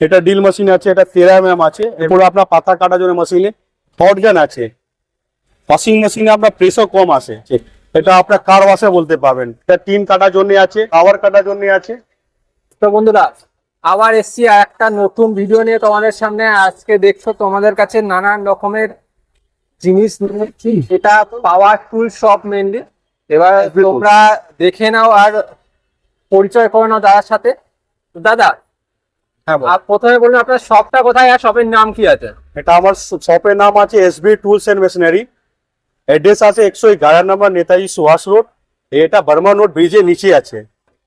এটা deal machine আছে এটা তেরা এম আছে এরপরে আপনার পাতা কাটার জন্য মেশিনে হটগান আছে। ওয়াশিং মেশিনে আপনার প্রেসও কম আসে এটা আপনার কার ওয়াশে বলতে পারবেন। এটা টিন কাটার জন্য আছে কাভার কাটার জন্য আছে। তো বন্ধুরা আবার এসছি একটা নতুন ভিডিও নিয়ে তোমাদের সামনে। আজকে দেখছ তোমাদের কাছে নানান রকমের জিনিস। এটা পাওয়ার টুল শপ মেনলি এবার তোমরা দেখে নাও আর পরিচয় করে নাও দাদার সাথে। দাদা। আর প্রথমে বলুন আপনার শপটা কোথায় আর শপের নাম কি আছে? এটা আমার শপের নাম আছে SB tools and machinery address আছে একশো এগারো নম্বর নেতাজি সুভাষ রোড। এটা বর্মা রোড ব্রিজের নিচে আছে।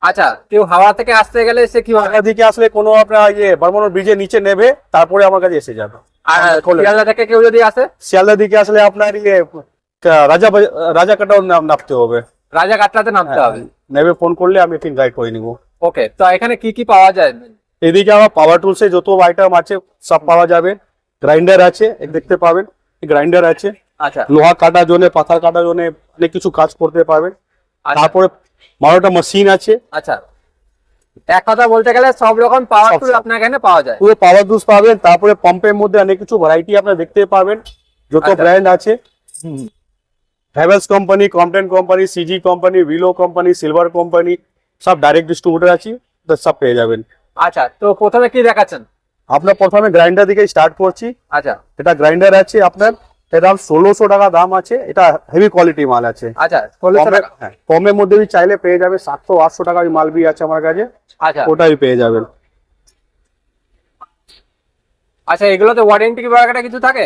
আচ্ছা কেউ হাওড়া থেকে আসতে গেলে সে কি হবে দিকে আসলে কোনো আপনার ইয়ে বর্মা রোড ব্রিজের নিচে নেবে তারপরে আমার কাছে এসে যাবে। আর শিয়ালদা থেকে কেউ যদি আসে? শিয়ালদা দিকে আসলে আপনার ইয়ে রাজা রাজা কাটাও নাম নামতে হবে। রাজা কাটলাতে নামতে হবে। নেবে ফোন করলে আমি একদিন গাইড করে নিবো। ওকে তো এখানে কি কি পাওয়া যায়? এদিকে আমার পাওয়ার টুলসে যত আইটেম আছে সব পাওয়া যাবে। গ্রাইন্ডার আছে দেখতে পাবেন। গ্রাইন্ডার আছে। আচ্ছা। লোহা কাটার জন্য পাথর কাটার জন্য অনেক কিছু কাজ করতে পারবেন। আচ্ছা। তারপরে বারোটা মেশিন আছে। আচ্ছা। এক কথা বলতে গেলে সব রকম পাওয়ার টুল আপনার এখানে পাওয়া যায়। পুরো পাওয়ার টুলস পাবেন। তারপরে পাম্পের মধ্যে অনেক কিছু ভ্যারাইটি আপনারা দেখতে পাবেন। যত আচ্ছা। ব্র্যান্ড আছে। Havells company Crompton company CG company Wilo company silver company সব ডাইরেক্ট ডিস্ট্রিবিউটার আছে। সব পেয়ে যাবেন। আচ্ছা তো প্রথমে কি দেখাচ্ছেন? আপনার প্রথমে গ্রাইন্ডার দিকে স্টার্ট করছি। আচ্ছা। এটা গ্রাইন্ডার আছে আপনার দাম ষোলোশো টাকা দাম আছে এটা হেভি কোয়ালিটি মাল আছে। আচ্ছা ষোলোশো কমে- টাকা। হ্যাঁ, কমের মধ্যে চাইলে পেয়ে যাবে সাতশো আটশো টাকা মাল বি আছে আমার কাছে আচ্ছা। ওটাই পেয়ে যাবেন। আচ্ছা এগুলোতে ওয়ারেন্টি কি কিছু থাকে?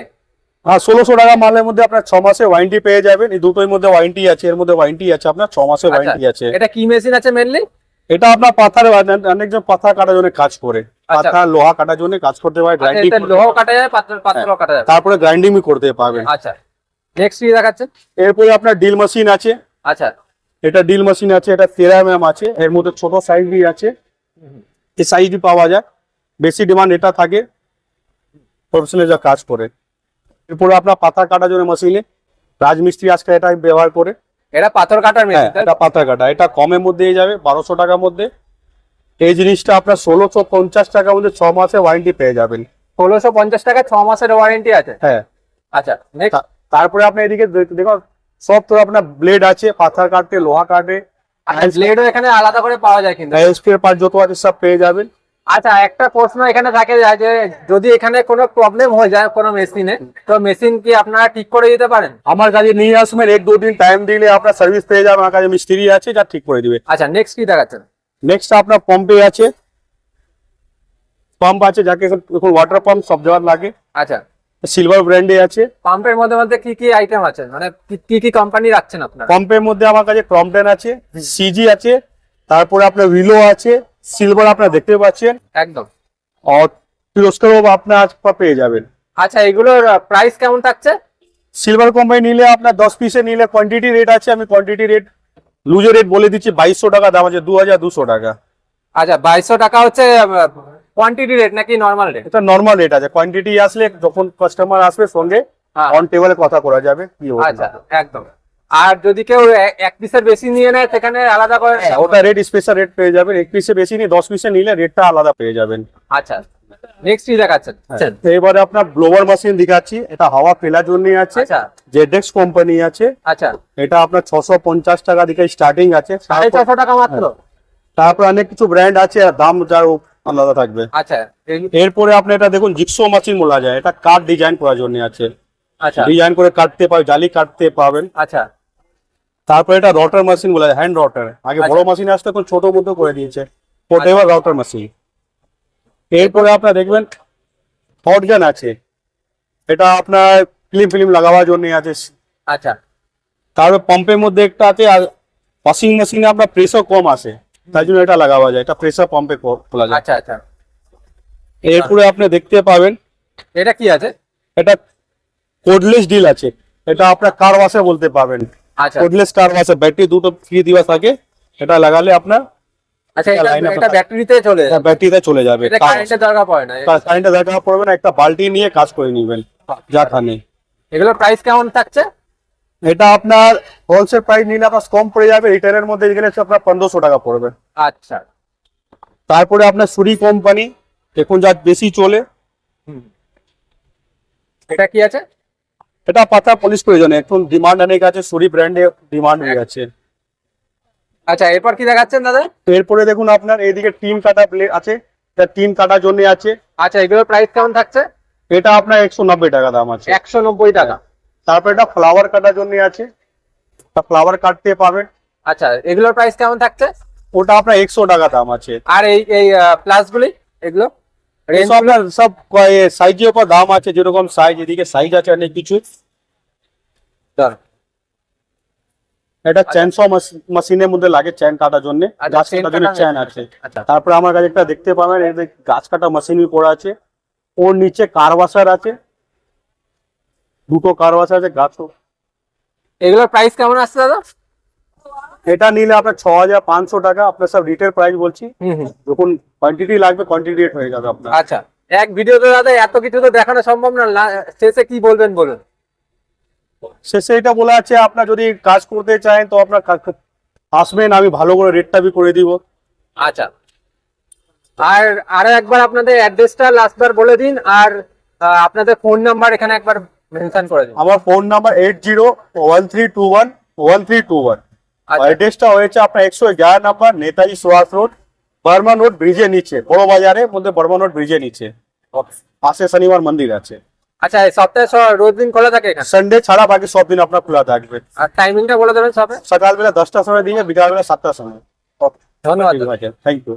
হ্যাঁ ষোলোশো টাকা মালের মধ্যে আপনার ছ মাসের ওয়ারেন্টি পেয়ে যাবেন এই দুটোর মধ্যে ওয়ারেন্টি আছে এর মধ্যে ওয়ারেন্টি আছে আপনার ছ আচ্ছা, ওয়ারেন্টি আছে। এটা কি মেশিন আছে মেনলি এটা আপনার পাথার অনেকজন পাথা কাটার জন্য কাজ করে। আচ্ছা। পাথা লোহা কাটার জন্য কাজ করতে পারে গ্রাইন্ডিং এটা লোহ কাটা যায় পাথর পাথরও কাটা যায়। তারপরে গ্রাইন্ডিং করতে পারবেন আচ্ছা নেক্সট কি দেখাচ্ছেন? এরপরে আপনার ডিল মেশিন আছে। আচ্ছা। এটা ডিল মেশিন আছে এটা তেরা এম আছে এর মধ্যে ছোট সাইজ বি আছে। এই সাইজই পাওয়া যায়। বেশি ডিমান্ড এটা থাকে প্রফেশনাল যা কাজ করে। এরপরে আপনার পাতা কাটার জন্য মেশিনে রাজমিস্ত্রি আজকে এটা ব্যবহার করে। এটা পাথর কাটার হ্যাঁ মেশিন এটা পাতা কাটা। এটা কমের মধ্যে যাবে বারোশো টাকার মধ্যে। এই জিনিসটা আপনার ষোলোশো পঞ্চাশ টাকার মধ্যে ছ মাসে ওয়ারেন্টি পেয়ে যাবেন। ষোলোশো পঞ্চাশ টাকা ছ মাসের ওয়ারেন্টি আছে? হ্যাঁ। আচ্ছা তারপরে আপনি এদিকে দেখ- দেখুন সব তো আপনার ব্লেড আছে পাথর কাটে লোহা কাটে। ব্লেডও এখানে আলাদা করে পাওয়া যায় কিন্তু। স্পেয়ার পার্ট যত আছে সব পেয়ে যাবেন। আচ্ছা একটা প্রশ্ন এখানে থাকে যায় যে যদি এখানে কোনো প্রবলেম হয়ে যায় কোনো মেশিনে তো মেশিন কি আপনারা ঠিক করে দিতে পারেন? আমার কাছে নিয়ে আসবেন এক দু দিন টাইম দিলে আপনার সার্ভিস পেয়ে যাবেন আমার কাছে মিস্ত্রি আছে যা ঠিক করে দিবে। আচ্ছা নেক্সট কি দেখাচ্ছেন? নেক্সট আপনার পাম্পে আছে। পাম্প আছে যাকে এখন ওয়াটার পাম্প সব জায়গায় লাগে। আচ্ছা। সিলভার ব্র্যান্ডে আছে। পাম্পের মধ্যে মধ্যে কি কি আইটেম আছে? মানে কি- কি কি কোম্পানি রাখছেন আপনারা? পাম্পের মধ্যে আমার কাছে ক্রমটেন আছে সিজি আছে তারপরে আপনার উইলো আছে সিলভার আপনার দেখতে পাচ্ছেন। একদম। আর তিরস্কারও আপনার পেয়ে যাবেন। আচ্ছা এগুলোর প্রাইস কেমন থাকছে? সিলভার কোম্পানি নিলে আপনার দশ পিসে নিলে কোয়ান্টিটি রেট আছে আমি কোয়ান্টিটি রেট লুজে রেট বলে দিচ্ছি বাইশশো টাকা দাম আছে দু হাজার দুশো টাকা। আচ্ছা বাইশশো টাকা হচ্ছে কোয়ান্টিটি রেট নাকি নর্মাল রেট এটা নর্মাল রেট আছে কোয়ান্টিটি আসলে যখন কাস্টমার আসবে সঙ্গে হ্যাঁ। অন টেবিলে কথা করা যাবে কি হবে আচ্ছা একদম। আর যদি কেউ এক পিসের বেশি নিয়ে নেয় সেখানে আলাদা করে হ্যাঁ, ওটা রেট স্পেশাল রেট পেয়ে যাবেন। এক পিসে বেশি নিয়ে দশ পিসে নিলে রেটটা আলাদা পেয়ে যাবেন। আচ্ছা। নেক্সট কি দেখাচ্ছেন? তো এবারে আপনার ব্লোয়ার মেশিন দেখাচ্ছি। এটা হাওয়া ফেলার জন্য আছে। আচ্ছা। জেডেক্স কোম্পানি আছে। আচ্ছা। এটা আপনার ছশো পঞ্চাশ টাকা স্টার্টিং আছে। সাড়ে ছশো টাকা মাত্র? তারপর অনেক কিছু ব্র্যান্ড আছে আর দাম যার আলাদা থাকবে। আচ্ছা। এরপরে আপনি এটা দেখুন জিক্সো মেশিন বলা যায়। এটা কাঠ ডিজাইন করার জন্য আছে। আচ্ছা। ডিজাইন করে কাটতে পারবেন জালি কাটতে পাবেন আচ্ছা। তারপরে এটা রটার মেশিন বলা যায় হ্যান্ড রটার আগে বড় আচ্ছা। মেশিন আসতো এখন ছোট মতো করে দিয়েছে। পোর্টেবল রটার মেশিন এরপরে আপনার দেখবেন হটগান আছে। এটা আপনার ফিল্ম ফিল্ম লাগাবার জন্য আছে। আচ্ছা। তারপরে পাম্পের মধ্যে একটা আছে আর ওয়াশিং মেশিনে আপনার প্রেসার কম আসে। তাই জন্য এটা লাগাওয়া যায়। এটা প্রেসার পাম্পে খোলা যায়। আচ্ছা আচ্ছা। এরপরে আপনি দেখতে পাবেন এটা কি আছে? এটা কোডলেস ডিল আছে। এটা আপনার কার ওয়াশে বলতে পারবেন। আচ্ছা কোডলেস কার ওয়াশে ব্যাটারি দুটো ফ্রি দিবা থাকে এটা লাগালে আপনার আচ্ছা এটা আছে। ব্যাটারিতে চলে যায়। ব্যাটারিতে চলে যাবে কারেন্টের দরকার পড়ে না কারেন্টে দরকার পড়বে না একটা বালতি নিয়ে কাজ করে নেবেন যা খানে প্রাইস কেমন থাকছে? এটা আপনার হোলসেল প্রাইস নিলে আপনার কম পড়ে যাবে রিটেলের মধ্যে গেলে আপনার পনেরোশো টাকা পড়বে। আচ্ছা। তারপরে আপনার সুরি কোম্পানি এখন যা বেশি চলে। এটা কি আছে? এটা পাতা পলিশ প্রয়োজনে এখন ডিমান্ড অনেক আছে সুরি ব্র্যান্ডে ডিমান্ড হয়ে গেছে। আচ্ছা এরপর কি দেখাচ্ছেন দাদা? এরপরে দেখুন আপনার এইদিকে টিন কাটা প্লেট আছে এটা টিন কাটার জন্য আছে। আচ্ছা এগুলোর প্রাইস কেমন থাকছে? এটা আপনার একশো নব্বই টাকা দাম আছে। একশো নব্বই টাকা। তারপর এটা ফ্লাওয়ার কাটার জন্য আছে। ফ্লাওয়ার কাটতে পাবেন আচ্ছা এগুলোর প্রাইস কেমন থাকছে? ওটা আপনার একশো টাকা দাম আছে। আর এই এই প্লাস গুলি এগুলো? এসব আপনার সব সাইজের উপর দাম আছে যেরকম সাইজ এদিকে সাইজ আছে অনেক কিছু এটা চ্যানসো মেশিনের মধ্যে লাগে চ্যান কাটার জন্য আচ্ছা, গাছ chain কাটার জন্য কাটার- চ্যান আছে আচ্ছা তারপরে আমার কাছে একটা দেখতে পাবেন এই যে গাছ কাটা মেশিন পড়া আছে ওর নিচে কারবাসার আছে দুটো কারবাসার আছে গাছ এগুলোর প্রাইস কেমন আসছে দাদা এটা নিলে আপনার ছ হাজার পাঁচশো টাকা আপনার সব রিটেল প্রাইস বলছি। যখন কোয়ান্টিটি লাগবে কোয়ান্টিটি রেট হয়ে যাবে আপনার। আচ্ছা এক ভিডিওতে দাদা এত কিছু তো দেখানো সম্ভব না শেষে কি বলবেন বলুন? শেষে এটা বলা আছে আপনার যদি কাজ করতে চান তো আপনার আসবেন আমি ভালো করে রেটটা বি করে দিব। আচ্ছা। আর আরও একবার আপনাদের অ্যাড্রেসটা লাস্টবার বলে দিন আর আপনাদের ফোন নাম্বার এখানে একবার মেনশন করে দিন। আমার phone number eight zero one three two one one three two one অ্যাড্রেসটা হয়েছে আপনার একশো এগারো number Netaji Subhash road Burma road ব্রিজের নিচে বড় বাজারের মধ্যে বর্মা রোড ব্রিজের নিচে। পাশে শনিবার মন্দির আছে। আচ্ছা সপ্তাহে রোজ দিন খোলা থাকে সানডে ছাড়া বাকি সব দিন আপনার খোলা থাকবে। আর টাইমিংটা বলে দেবেন সবে? সকালবেলা দশটার সময় দিয়ে বিকালবেলা সাতটার সময়। ধন্যবাদ। Thank you